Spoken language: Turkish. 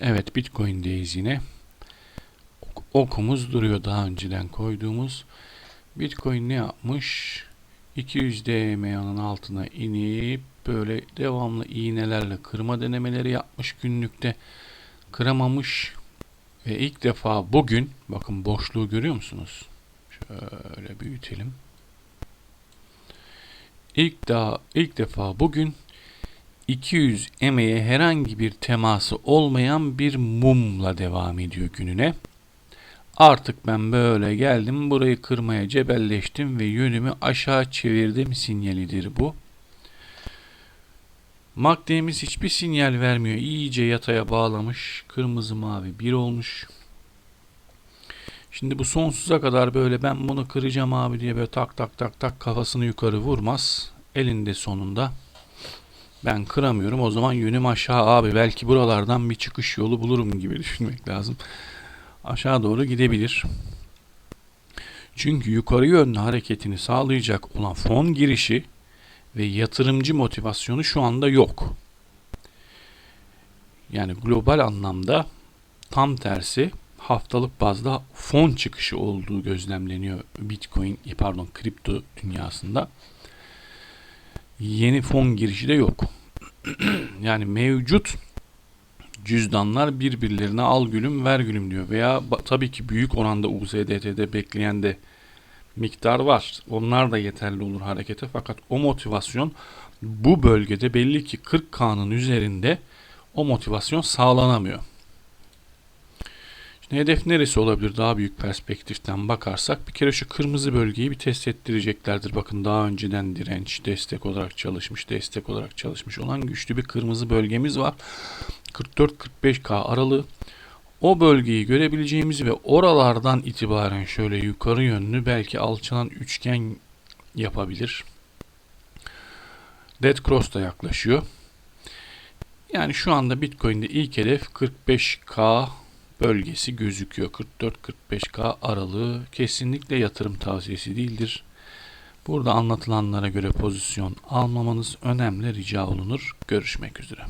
Evet Bitcoin'deyiz yine. Ok- Okumuz duruyor daha önceden koyduğumuz. Bitcoin ne yapmış? 200 DMA'nın altına inip böyle devamlı iğnelerle kırma denemeleri yapmış günlükte. Kıramamış ve ilk defa bugün bakın boşluğu görüyor musunuz? Şöyle büyütelim. İlk daha ilk defa bugün 200 emeğe herhangi bir teması olmayan bir mumla devam ediyor gününe. Artık ben böyle geldim burayı kırmaya cebelleştim ve yönümü aşağı çevirdim sinyalidir bu. MACD'miz hiçbir sinyal vermiyor. İyice yataya bağlamış. Kırmızı mavi bir olmuş. Şimdi bu sonsuza kadar böyle ben bunu kıracağım abi diye böyle tak tak tak tak kafasını yukarı vurmaz. Elinde sonunda ben kıramıyorum o zaman yönüm aşağı abi belki buralardan bir çıkış yolu bulurum gibi düşünmek lazım. Aşağı doğru gidebilir. Çünkü yukarı yönlü hareketini sağlayacak olan fon girişi ve yatırımcı motivasyonu şu anda yok. Yani global anlamda tam tersi haftalık bazda fon çıkışı olduğu gözlemleniyor Bitcoin pardon kripto dünyasında. Yeni fon girişi de yok. yani mevcut cüzdanlar birbirlerine al gülüm ver gülüm diyor. Veya tabii ki büyük oranda USDT'de bekleyen de miktar var. Onlar da yeterli olur harekete fakat o motivasyon bu bölgede belli ki 40K'nın üzerinde o motivasyon sağlanamıyor. Şimdi hedef neresi olabilir daha büyük perspektiften bakarsak bir kere şu kırmızı bölgeyi bir test ettireceklerdir. Bakın daha önceden direnç destek olarak çalışmış, destek olarak çalışmış olan güçlü bir kırmızı bölgemiz var. 44-45K aralığı. O bölgeyi görebileceğimiz ve oralardan itibaren şöyle yukarı yönlü belki alçalan üçgen yapabilir. Dead Cross da yaklaşıyor. Yani şu anda Bitcoin'de ilk hedef 45K bölgesi gözüküyor. 44-45K aralığı kesinlikle yatırım tavsiyesi değildir. Burada anlatılanlara göre pozisyon almamanız önemli rica olunur. Görüşmek üzere.